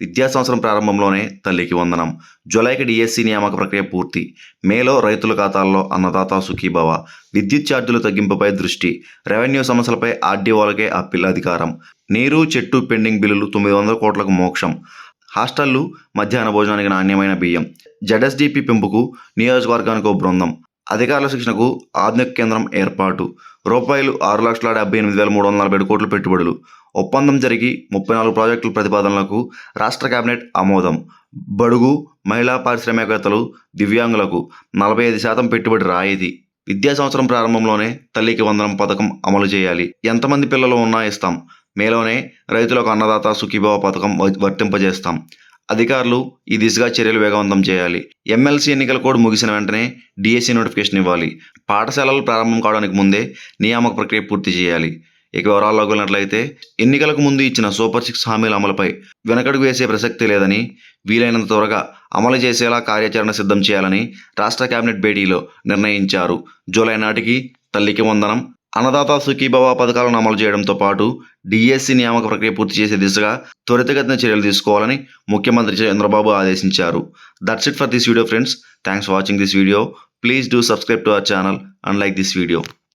విద్యా సంవత్సరం ప్రారంభంలోనే తల్లికి వందనం. జులైకి డిఎస్సి నియామక ప్రక్రియ పూర్తి. మేలో రైతుల ఖాతాల్లో అన్నదాత సుఖీభవ. విద్యుత్ ఛార్జీల తగ్గింపుపై దృష్టి. రెవెన్యూ సమస్యలపై ఆర్డీఓలకే అప్పీల్ అధికారం. నీరు చెట్టు పెండింగ్ బిల్లులు తొమ్మిది వందల కోట్లకు మోక్షం. హాస్టళ్ళు మధ్యాహ్న భోజనానికి నాణ్యమైన బియ్యం. జడ్ఎస్డిపి పెంపుకు నియోజకవర్గానికి ఓ బృందం. అధికారుల శిక్షణకు ఆధునిక కేంద్రం ఏర్పాటు. రూపాయలు ఆరు లక్షల డెబ్బై ఎనిమిది వేల మూడు వందల నలభై ఏడు కోట్ల పెట్టుబడులు. ఒప్పందం జరిగి ముప్పై నాలుగు ప్రాజెక్టుల ప్రతిపాదనలకు రాష్ట్ర కేబినెట్ ఆమోదం. బడుగు మహిళా పారిశ్రామికవేత్తలు దివ్యాంగులకు నలభై ఐదు శాతం పెట్టుబడి రాయితీ. విద్యా సంవత్సరం ప్రారంభంలోనే తల్లికి వందనం పథకం అమలు చేయాలి. ఎంతమంది పిల్లలు ఉన్నా ఇస్తాం. మేలోనే రైతులకు అన్నదాత సుఖీభావ పథకం వ- వర్తింపజేస్తాం. అధికారులు ఈ దిశగా చర్యలు వేగవంతం చేయాలి. ఎమ్మెల్సీ ఎన్నికల కోడ్ ముగిసిన వెంటనే డిఎస్సి నోటిఫికేషన్ ఇవ్వాలి. పాఠశాలలు ప్రారంభం కావడానికి ముందే నియామక ప్రక్రియ పూర్తి చేయాలి. ఇక వివరాల్లోకి వెళ్ళినట్లయితే ఎన్నికలకు ముందు ఇచ్చిన సూపర్ సిక్స్ హామీల అమలుపై వెనకడుగు వేసే ప్రసక్తి లేదని వీలైనంత త్వరగా అమలు చేసేలా కార్యాచరణ సిద్ధం చేయాలని రాష్ట్ర కేబినెట్ భేటీలో నిర్ణయించారు. జూలై నాటికి తల్లికి వందనం అన్నదాత సుఖీభవ పథకాలను అమలు చేయడంతో పాటు డిఎస్సి నియామక ప్రక్రియ పూర్తి చేసే దిశగా త్వరితగతిన చర్యలు తీసుకోవాలని ముఖ్యమంత్రి చంద్రబాబు ఆదేశించారు. That's it for this video friends thanks for watching this video please do subscribe to our channel and like this video